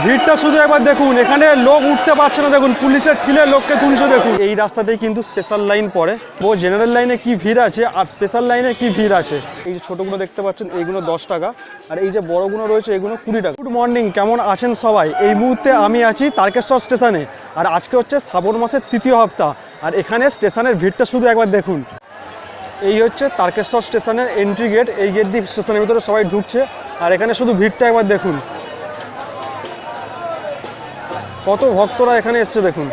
ভিড়টা শুধু একবার দেখুন, এখানে লোক উঠতে পারছে না, দেখুন, পুলিশের ঠিলে লোককে তুলছে, দেখুন। এই রাস্তাতেই কিন্তু স্পেশাল লাইন পড়ে। ও জেনারেল লাইনে কি ভিড় আছে, আর স্পেশাল লাইনে কি ভিড় আছে? এই যে ছোটোগুলো দেখতে পাচ্ছেন, এইগুলো দশ টাকা, আর এই যে বড়গুলো রয়েছে, এগুলো কুড়ি টাকা। গুড মর্নিং কেমন আছেন সবাই? এই মুহূর্তে আমি আছি তারকেশ্বর স্টেশনে আর আজকে হচ্ছে শ্রাবণ মাসের তৃতীয় হপ্তাহ আর এখানে স্টেশনের ভিড়টা শুধু একবার দেখুন। এই হচ্ছে তারকেশ্বর স্টেশনের এন্ট্রি গেট এই গেট দিয়ে স্টেশনের ভিতরে সবাই ঢুকছে, আর এখানে শুধু ভিড়টা একবার দেখুন। কত ভক্তরা এখানে এসছে দেখুন।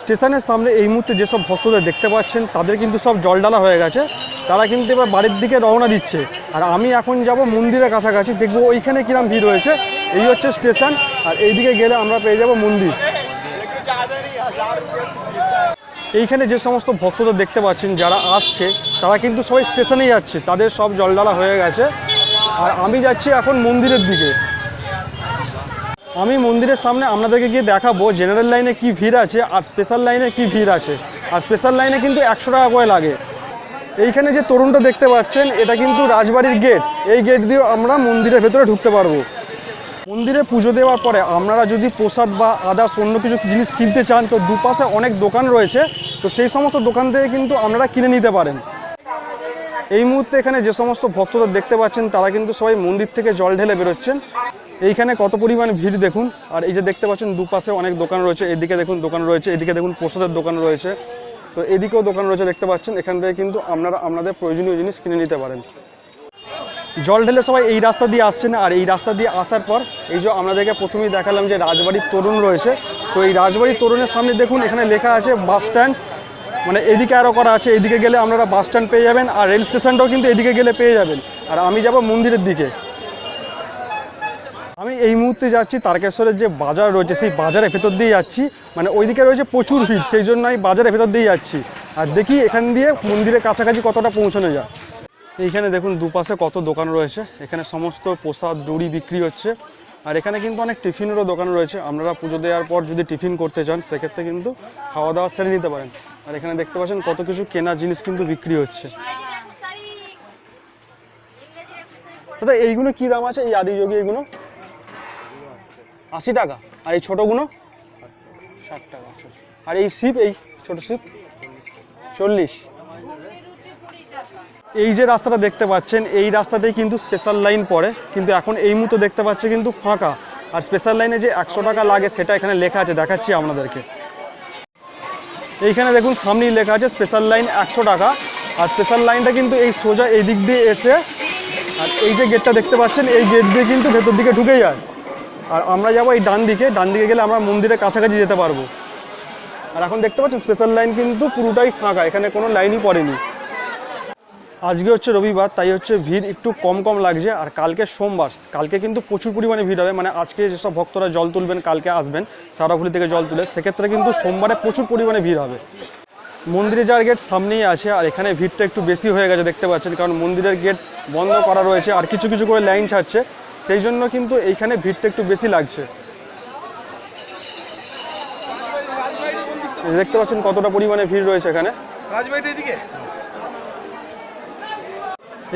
স্টেশনের সামনে এই মুহূর্তে যেসব ভক্তদের দেখতে পাচ্ছেন, তাদের কিন্তু সব জলডালা হয়ে গেছে। তারা কিন্তু এবার বাড়ির দিকে রওনা দিচ্ছে। আর আমি এখন যাব মন্দিরের কাছাকাছি, দেখব ওইখানে কিরম ভিড় হয়েছে এই হচ্ছে স্টেশন, আর এইদিকে গেলে আমরা পেয়ে যাব মন্দির। এইখানে যে সমস্ত ভক্তদের দেখতে পাচ্ছেন, যারা আসছে, তারা কিন্তু সবাই স্টেশনেই যাচ্ছে। তাদের সব জলডালা হয়ে গেছে। আর আমি যাচ্ছি এখন মন্দিরের দিকে। আমি মন্দিরের সামনে আপনাদেরকে গিয়ে দেখাবো জেনারেল লাইনে কি ভিড় আছে আর স্পেশাল লাইনে কি ভিড় আছে। আর স্পেশাল লাইনে কিন্তু একশো টাকা করে লাগে। এইখানে যে তরুণটা দেখতে পাচ্ছেন, এটা কিন্তু রাজবাড়ির গেট এই গেট দিয়ে আমরা মন্দিরের ভেতরে ঢুকতে পারব। মন্দিরে পুজো দেওয়ার পরে আপনারা যদি প্রসাদ বা আদার্স অন্য কিছু জিনিস কিনতে চান, তো দুপাশে অনেক দোকান রয়েছে। তো সেই সমস্ত দোকান থেকে কিন্তু আপনারা কিনে নিতে পারেন। এই মুহূর্তে এখানে যে সমস্ত ভক্তদের দেখতে পাচ্ছেন, তারা কিন্তু সবাই মন্দির থেকে জল ঢেলে বেরোচ্ছেন। এইখানে কত পরিমাণ ভিড় দেখুন। আর এই যে দেখতে পাচ্ছেন দুপাশে অনেক দোকান রয়েছে। এদিকে দেখুন, দোকান রয়েছে। এদিকে দেখুন, প্রসাদের দোকান রয়েছে। তো এদিকেও দোকান রয়েছে, দেখতে পাচ্ছেন। এখান থেকে কিন্তু আপনারা আপনাদের প্রয়োজনীয় জিনিস কিনে নিতে পারেন। জল ঢেলে সবাই এই রাস্তা দিয়ে আসছেন। আর এই রাস্তা দিয়ে আসার পর, এই যে আপনাদেরকে প্রথমেই দেখালাম যে রাজবাড়ির তরুণ রয়েছে। তো এই রাজবাড়ির তরুণের সামনে দেখুন, এখানে লেখা আছে, বাস স্ট্যান্ড। মানে এদিকে আরও করা আছে, এদিকে গেলে আপনারা বাস স্ট্যান্ড পেয়ে যাবেন আর রেল স্টেশনটাও কিন্তু এদিকে গেলে পেয়ে যাবেন। আর আমি যাব মন্দিরের দিকে। আমি এই মুহূর্তে যাচ্ছি তারকেশ্বরের যে বাজার রয়েছে, সেই বাজারের ভেতর দিয়ে যাচ্ছি। মানে ওইদিকে রয়েছে প্রচুর ভিড়, সেই জন্য আমি বাজারের ভেতর দিয়ে যাচ্ছি। আর দেখি এখান দিয়ে মন্দিরের কাছাকাছি কতটা পৌঁছানো যায়। এইখানে দেখুন দুপাশে কত দোকান রয়েছে। এখানে সমস্ত প্রসাদ ডুড়ি বিক্রি হচ্ছে। আর এখানে কিন্তু অনেক টিফিনেরও দোকান রয়েছে। আপনারা পুজো দেওয়ার পর যদি টিফিন করতে চান সেক্ষেত্রে কিন্তু খাওয়া দাওয়া সেরে নিতে পারেন। আর এখানে দেখতে পাচ্ছেন কত কিছু কেনার জিনিস কিন্তু বিক্রি হচ্ছে। দাদা এইগুলো কি দাম আছে? এই আদিযোগী এইগুলো আশি টাকা। আর এই ছোটোগুলো? ষাট টাকা। আর এই শিপ এই ছোট শিপ চল্লিশ। এই যে রাস্তাটা দেখতে পাচ্ছেন, এই রাস্তাতেই কিন্তু স্পেশাল লাইন পড়ে। কিন্তু এখন এই মুহূর্তে দেখতে পাচ্ছি কিন্তু ফাঁকা। আর স্পেশাল লাইনে যে একশো টাকা লাগে সেটা এখানে লেখা আছে, দেখাচ্ছি আপনাদেরকে। এইখানে দেখুন, সামনেই লেখা আছে স্পেশাল লাইন একশো টাকা। আর স্পেশাল লাইনটা কিন্তু এই সোজা এই দিক দিয়ে এসে, আর এই যে গেটটা দেখতে পাচ্ছেন, এই গেট দিয়ে কিন্তু ভেতর দিকে ঢুকে যায়। আর আমরা যাব এই ডান দিকে। ডান দিকে গেলে আমরা মন্দিরের কাছাকাছি যেতে পারব। আর এখন দেখতে পাচ্ছেন স্পেশাল লাইন কিন্তু পুরোটাই ফাঁকা। এখানে কোনো লাইনই পড়েনি। আজকে হচ্ছে রবিবার, তাই হচ্ছে ভিড় একটু কম কম লাগছে, আর কালকে সোমবার, কালকে কিন্তু প্রচুর পরিমাণে ভিড় হবে মানে আজকে যেসব ভক্তরা জল তুলবেন, কালকে আসবেন, সারাফুলি থেকে জল তুলে, সেক্ষেত্রে কিন্তু সোমবারে প্রচুর পরিমাণে ভিড় হবে। মন্দিরে যাওয়ার গেট সামনেই আছে, আর এখানে ভিড়টা একটু বেশি হয়ে গেছে, দেখতে পাচ্ছেন, কারণ মন্দিরের গেট বন্ধ করা রয়েছে, আর কিছু কিছু করে লাইন ছাড়ছে, সেই জন্য কিন্তু এইখানে ভিড়টা একটু বেশি লাগছে। দেখতে পাচ্ছেন কতটা পরিমাণে ভিড় রয়েছে এখানে।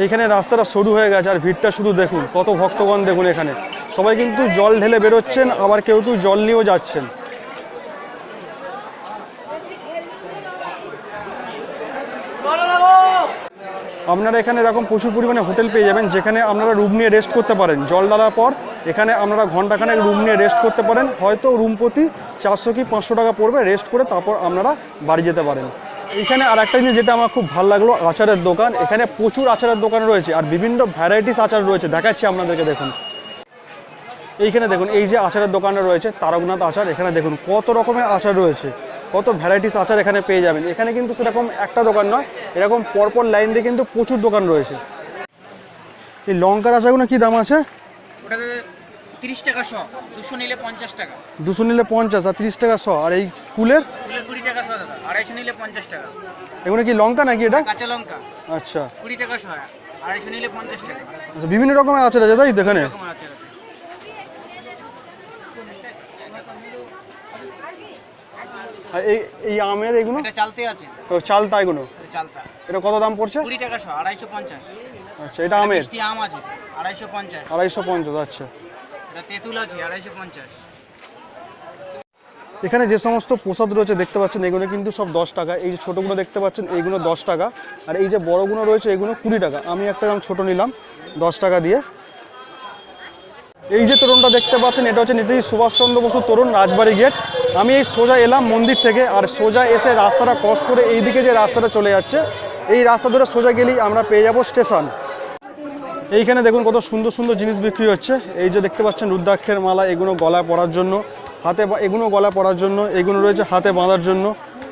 এইখানে রাস্তাটা সরু হয়ে গেছে, আর ভিড়টা শুধু দেখুন, কত ভক্তগণ দেখুন এখানে। সবাই কিন্তু জল ঢেলে বেরোচ্ছেন, আবার কেউ কেউ জল নিয়েও যাচ্ছেন। আপনারা এখানে এরকম প্রচুর পরিমাণে হোটেল পেয়ে যাবেন, যেখানে আপনারা রুম নিয়ে রেস্ট করতে পারেন। জল ডালার পর এখানে আপনারা ঘন্টাখানেক রুম নিয়ে রেস্ট করতে পারেন। হয়তো রুম প্রতি চারশো কি পাঁচশো টাকা পড়বে রেস্ট করে তারপর আপনারা বাড়ি যেতে পারেন। এইখানে আর একটা জিনিস যেটা আমার খুব ভালো লাগল, আচারের দোকান। এখানে প্রচুর আচারের দোকান রয়েছে আর বিভিন্ন ভ্যারাইটিস আচার রয়েছে। দেখাচ্ছি আপনাদেরকে, দেখুন। এইখানে দেখুন, এই যে আচারের দোকানটা রয়েছে, তারকনাথ আচার, এখানে দেখুন কত রকমের আচার রয়েছে, কত ভ্যারাইটিস আচার এখানে পেয়ে যাবেন। এখানে কিন্তু সেরকম একটা দোকান নয়, এরকম পরপর লাইন দিয়ে কিন্তু প্রচুর দোকান রয়েছে। এই লঙ্কার আচারগুলো কি দাম আছে? ওটাতে তিরিশ টাকা শ দুশো নিলে পঞ্চাশ টাকা। দুশো নিলে পঞ্চাশ আর তিরিশ টাকা শ আর এই কুলের? কুলের কুড়ি টাকা শ দাদা আড়াইশো নিলে পঞ্চাশ টাকা। এগুলো কি লঙ্কা নাকি এটা? কাঁচা লঙ্কা। আচ্ছা। কুড়ি টাকা শ আড়াইশো নিলে পঞ্চাশ টাকা। আচ্ছা, বিভিন্ন রকমের আচার আছে তাই তো এখানে। আর এই এই আমের এগুলো? এটা চালতে আছে। ও চালতা এগুলো? চালতা। এটা কত দাম পড়ছে? কুড়ি টাকা শ আড়াইশো পঞ্চাশ। আচ্ছা এটা আমের? মিষ্টি আম আছে আড়াইশো পঞ্চাশ। আড়াইশো পঞ্চাশ আচ্ছা। এখানে যে সমস্ত প্রসাদ রয়েছে দেখতে পাচ্ছেন, এগুলো কিন্তু সব দশ টাকা। এই যে ছোটোগুলো দেখতে পাচ্ছেন এইগুলো দশ টাকা। আর এই যে বড়গুলো রয়েছে, এগুলো কুড়ি টাকা। আমি একটা দাম ছোটো নিলাম, দশ টাকা দিয়ে। এই যে তরুণটা দেখতে পাচ্ছেন, এটা হচ্ছে নেতাজি সুভাষচন্দ্র বসু তরুণ রাজবাড়ি গেট। আমি এই সোজা এলাম মন্দির থেকে, আর সোজা এসে রাস্তাটা ক্রস করে এই দিকে যে রাস্তাটা চলে যাচ্ছে, এই রাস্তা ধরে সোজা গেলেই আমরা পেয়ে যাব স্টেশন। এইখানে দেখুন কত সুন্দর সুন্দর জিনিস বিক্রি হচ্ছে। এই যে দেখতে পাচ্ছেন রুদ্রাক্ষের মালা এগুলো গলায় পরার জন্য। হাতে এগুলো গলা পরার জন্য এগুলো রয়েছে হাতে বাঁধার জন্য।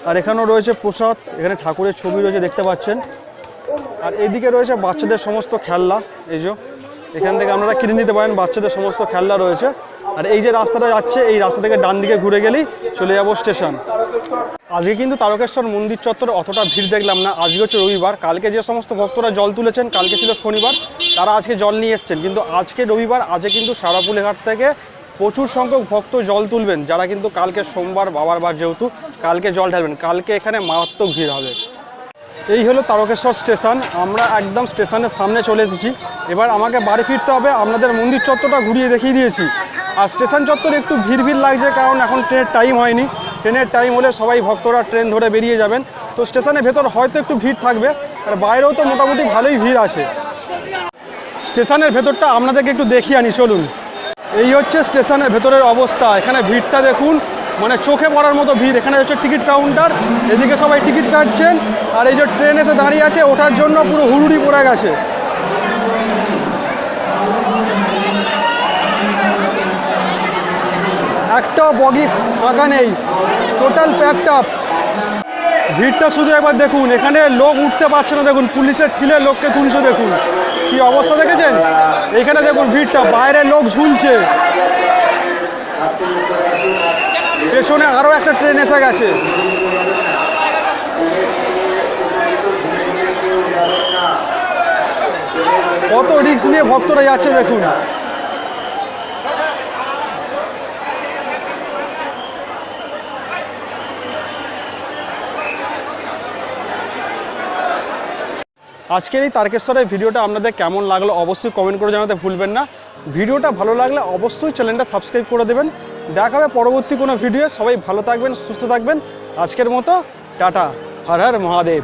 আর এখানেও রয়েছে প্রসাদ, এখানে ঠাকুরের ছবি রয়েছে, দেখতে পাচ্ছেন। আর এইদিকে রয়েছে বাচ্চাদের সমস্ত খেলনা, এই যে। এখান থেকে আপনারা কিনে নিতে পারেন, বাচ্চাদের সমস্ত খেলনা রয়েছে। আর এই যে রাস্তাটা যাচ্ছে, এই রাস্তা থেকে ডান দিকে ঘুরে গেলেই চলে যাব স্টেশন। আজকে কিন্তু তারকেশ্বর মন্দির চত্বরে অতটা ভিড় দেখলাম না। আজকে হচ্ছে রবিবার। কালকে যে সমস্ত ভক্তরা জল তুলেছেন, কালকে ছিল শনিবার, তারা আজকে জল নিয়ে এসছেন। কিন্তু আজকে রবিবার, আজকে কিন্তু সারাপুলিঘাট থেকে প্রচুর সংখ্যক ভক্ত জল তুলবেন, যারা কিন্তু কালকে সোমবার বাবার বার যেহেতু কালকে জল ঢালবেন। কালকে এখানে মারাত্মক ভিড় হবে। এই হলো তারকেশ্বর স্টেশন। আমরা একদম স্টেশনের সামনে চলে এসেছি। এবার আমাকে বাড়ি ফিরতে হবে। আপনাদের মন্দির চত্বরটা ঘুরিয়ে দেখিয়ে দিয়েছি। আর স্টেশন চত্বরে একটু ভিড় ভিড় লাগছে, কারণ এখন ট্রেনের টাইম হয়নি। ট্রেনের টাইম হলে সবাই ভক্তরা ট্রেন ধরে বেরিয়ে যাবেন। তো স্টেশনের ভেতর হয়তো একটু ভিড় থাকবে, আর বাইরেও তো মোটামুটি ভালোই ভিড় আছে। স্টেশনের ভেতরটা আপনাদেরকে একটু দেখিয়ে আনি, চলুন। এই হচ্ছে স্টেশনের ভেতরের অবস্থা। এখানে ভিড়টা দেখুন মানে চোখে পড়ার মতো ভিড়। এখানে হচ্ছে টিকিট কাউন্টার, এদিকে সবাই টিকিট কাটছেন, আর এই যে ট্রেন এসে দাঁড়িয়ে আছে, ওঠার জন্য পুরো হুড়ুড়ি পড়ে গেছে। একটাও বগি ফাঁকা নেই। টোটাল প্যাকড আপ ভিড়টা শুধু একবার দেখুন, এখানে লোক উঠতে পারছে না দেখুন, পুলিশের ঠিলে লোককে তুলছে দেখুন। কি অবস্থা দেখেছেন? এখানে দেখুন ভিড়টা, বাইরে লোক ঝুলছে। পেছনে আরও একটা ট্রেন এসে গেছে। কত রিক্স নিয়ে ভক্তরা যাচ্ছে দেখুন। আজকের এই তারকেশ্বরের ভিডিওটা আপনাদের কেমন লাগল অবশ্যই কমেন্ট করে জানাতে ভুলবেন না। ভিডিওটা ভালো লাগলে অবশ্যই চ্যানেলটা সাবস্ক্রাইব করে দেবেন। দেখা হবে পরবর্তী কোনো ভিডিও সবাই ভালো থাকবেন, সুস্থ থাকবেন। আজকের মতো, টাটা। হর হর মহাদেব।